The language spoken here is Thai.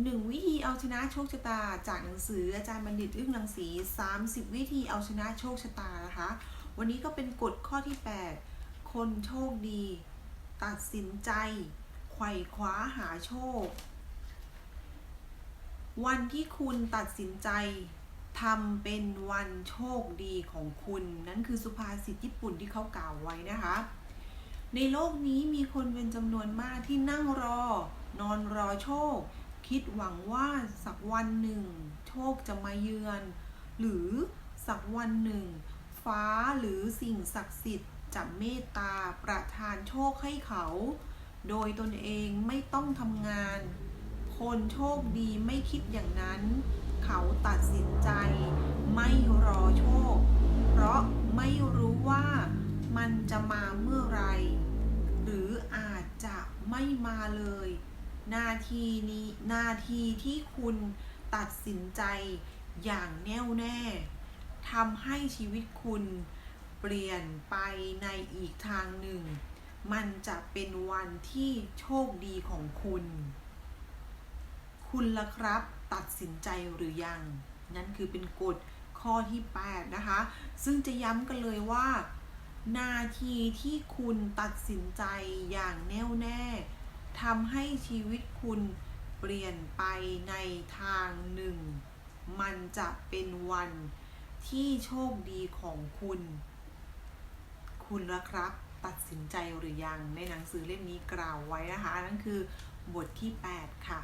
หนึ่งวิธีเอาชนะโชคชะตา จากหนังสืออาจารย์บัณฑิตอึ้งรังสี30 วิธีเอาชนะโชคชะตานะคะ วันนี้ก็เป็นกฎข้อที่ 8 คนโชคดี ตัดสินใจไขว่คว้าหาโชค วันที่คุณตัดสินใจทำเป็นวันโชคดีของคุณ นั่นคือสุภาษิตญี่ปุ่นที่เขากล่าวไว้นะคะ ในโลกนี้มีคนเป็นจำนวนมากที่นั่งรอ นอนรอโชค คิดหวังว่าสักวันหนึ่ง โชคจะมาเยือน หรือสักวันหนึ่ง ฟ้าหรือสิ่งศักดิ์สิทธิ์จะเมตตาประทานโชคให้เขา โดยตนเองไม่ต้องทำงาน คนโชคดีไม่คิดอย่างนั้น เขาตัดสินใจ ไม่รอโชค เพราะไม่รู้ว่ามันจะมาเมื่อไร หรืออาจจะไม่มาเลย นาทีนี้นาทีที่คุณตัดสินใจอย่างแน่วแน่ทำให้ชีวิตคุณเปลี่ยนไปในอีกทางหนึ่ง มันจะเป็นวันที่โชคดีของคุณ คุณล่ะครับตัดสินใจหรือยัง นั่นคือเป็นกฎข้อที่ 8 นะคะ ซึ่งจะย้ำกันเลยว่า นาทีที่คุณตัดสินใจอย่างแน่วแน่ ทำให้ชีวิตคุณเปลี่ยนไปในทางหนึ่ง มันจะเป็นวันที่โชคดีของคุณ คุณล่ะครับ ตัดสินใจหรือยังในหนังสือเล่มนี้กล่าวไว้นะคะนั่นคือบทที่ 8 ค่ะ